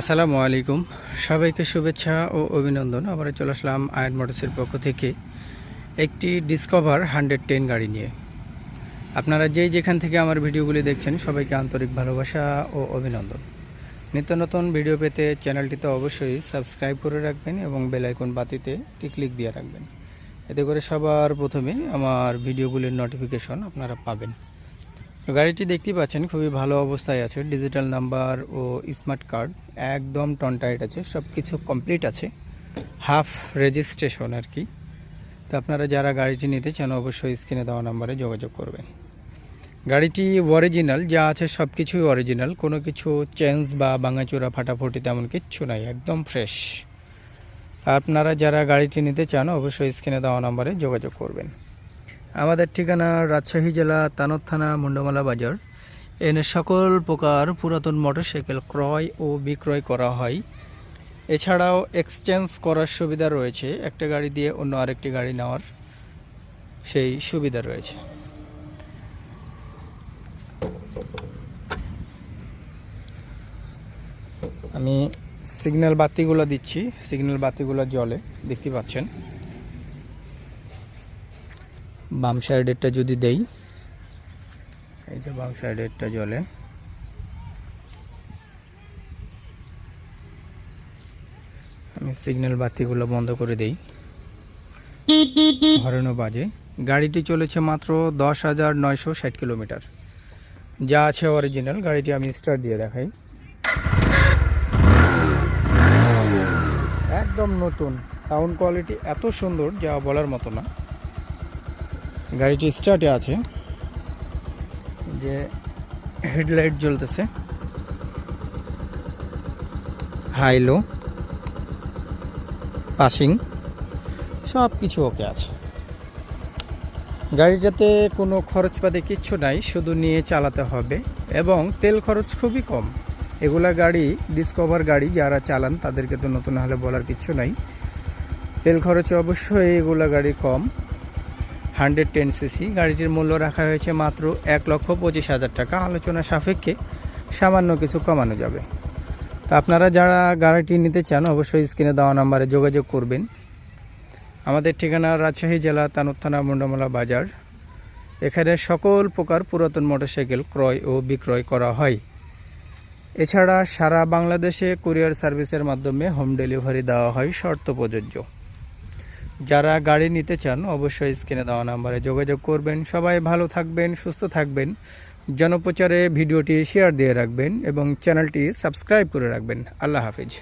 আসসালামু আলাইকুম। সবাইকে শুভেচ্ছা ও অভিনন্দন। আবার চলে আসলাম আয়ন মোটরসের পক্ষ থেকে একটি ডিসকভার হান্ড্রেড টেন গাড়ি নিয়ে। আপনারা যেই যেখান থেকে আমার ভিডিওগুলি দেখছেন, সবাইকে আন্তরিক ভালোবাসা ও অভিনন্দন। নিত্য নতুন ভিডিও পেতে চ্যানেলটিতে অবশ্যই সাবস্ক্রাইব করে রাখবেন এবং বেল আইকন বাতিতে ক্লিক দিয়ে রাখবেন। এতে করে সবার প্রথমে আমার ভিডিওগুলির নোটিফিকেশন আপনারা পাবেন। গাড়িটি দেখতেই পাচ্ছেন, খুবই ভালো অবস্থায় আছে। ডিজিটাল নাম্বার ও স্মার্ট কার্ড, একদম টনটাইট আছে সব কিছু কমপ্লিট আছে, হাফ রেজিস্ট্রেশন আর কি। তো আপনারা যারা গাড়িটি নিতে চান, অবশ্যই স্ক্রিনে দেওয়া নাম্বারে যোগাযোগ করবেন। গাড়িটি অরিজিনাল, যা আছে সব কিছুই অরিজিনাল, কোনো কিছু চেঞ্জ বা ভাঙাচোরা, ফাটাফুটি তেমন কিচ্ছু নাই, একদম ফ্রেশ। আপনারা যারা গাড়িটি নিতে চান, অবশ্যই স্ক্রিনে দেওয়া নাম্বারে যোগাযোগ করবেন। আমাদের ঠিকানা রাজশাহী জেলা তানদ থানা, মুন্ডমালা বাজার। এনে সকল প্রকার পুরাতন মোটরসাইকেল ক্রয় ও বিক্রয় করা হয়। এছাড়াও এক্সচেঞ্জ করার সুবিধা রয়েছে। একটা গাড়ি দিয়ে অন্য আরেকটি গাড়ি নেওয়ার সেই সুবিধা রয়েছে। আমি সিগন্যাল বাতিগুলো দিচ্ছি। সিগন্যাল বাতিগুলো জলে দেখতে পাচ্ছেন? বাম সাইডেরটা যদি দেই। এই যে বাম সাইডেরটা জলে। আমি সিগন্যাল বাতিগুলো বন্ধ করে দেই। হরেনও বাজে। গাড়িটি চলেছে মাত্র দশ হাজার নয়শো ষাট কিলোমিটার। যা আছে অরিজিনাল, গাড়িটি আমি স্টার্ট দিয়ে দেখাই। একদম নতুন। সাউন্ড কোয়ালিটি এত সুন্দর যা বলার মতো না। গাড়িটি স্টার্টে আছে। যে হেডলাইট জ্বলতেছে। হাই, লো, পাসিং সব কিছু ওকে আছে। গাড়িটাতে কোনো খরচপাতি কিচ্ছু নাই, শুধু নিয়ে চালাতে হবে এবং তেল খরচ খুবই কম। এগুলা গাড়ি, ডিসকভার গাড়ি যারা চালান, তাদেরকে তো নতুন হলে বলার কিচ্ছু নাই। তেল খরচ অবশ্যই এগুলা গাড়ি কম। হান্ড্রেড টেন সিসি, গাড়িটির মূল্য রাখা হয়েছে মাত্র এক লক্ষ পঁচিশ হাজার টাকা। আলোচনা সাপেক্ষে সামান্য কিছু কমানো যাবে। তা আপনারা যারা গাড়িটি নিতে চান, অবশ্যই স্ক্রিনে দেওয়া নাম্বারে যোগাযোগ করবেন। আমাদের ঠিকানা রাজশাহী জেলা তানুর থানা মুন্ডমালা বাজার। এখানে সকল প্রকার পুরাতন মোটরসাইকেল ক্রয় ও বিক্রয় করা হয়। এছাড়া সারা বাংলাদেশে কুরিয়ার সার্ভিসের মাধ্যমে হোম ডেলিভারি দেওয়া হয় শর্ত প্রযোজ্য। যারা গাড়ি নিতে চান, অবশ্যই স্ক্রিনে দেওয়া নাম্বারে যোগাযোগ করবেন। সবাই ভালো থাকবেন, সুস্থ থাকবেন। জনপ্রচারে ভিডিওটি শেয়ার দিয়ে রাখবেন এবং চ্যানেলটি সাবস্ক্রাইব করে রাখবেন। আল্লাহ হাফিজ।